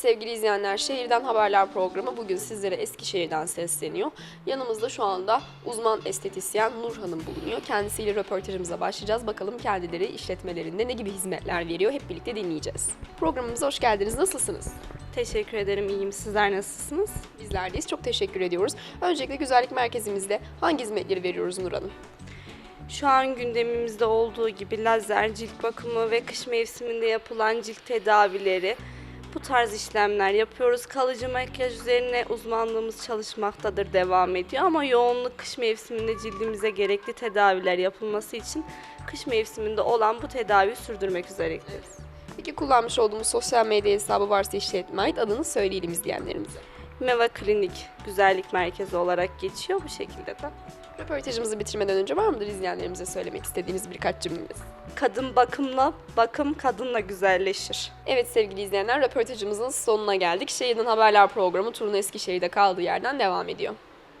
sevgili izleyenler, Şehirden Haberler programı bugün sizlere Eskişehir'den sesleniyor. Yanımızda şu anda uzman estetisyen Nur Hanım bulunuyor. Kendisiyle röportajımıza başlayacağız. Bakalım kendileri işletmelerinde ne gibi hizmetler veriyor hep birlikte dinleyeceğiz. Programımıza hoş geldiniz. Nasılsınız? Teşekkür ederim, iyiyim. Sizler nasılsınız? Bizlerdeyiz. Çok teşekkür ediyoruz. Öncelikle güzellik merkezimizde hangi hizmetleri veriyoruz Nur Hanım? Şu an gündemimizde olduğu gibi lazer, cilt bakımı ve kış mevsiminde yapılan cilt tedavileri, bu tarz işlemler yapıyoruz. Kalıcı makyaj üzerine uzmanlığımız çalışmaktadır, devam ediyor. Ama yoğunluk kış mevsiminde cildimize gerekli tedaviler yapılması için kış mevsiminde olan bu tedaviyi sürdürmek üzereyiz. Peki kullanmış olduğumuz sosyal medya hesabı varsa işletme ait adını söyleyelim izleyenlerimize. Meva Klinik Güzellik Merkezi olarak geçiyor bu şekilde de. Röportajımızı bitirmeden önce var mıdır izleyenlerimize söylemek istediğiniz birkaç cümleniz? Kadın bakımla, bakım kadınla güzelleşir. Evet sevgili izleyenler röportajımızın sonuna geldik. Şehirden Haberler programı turnu Eskişehir'de kaldığı yerden devam ediyor.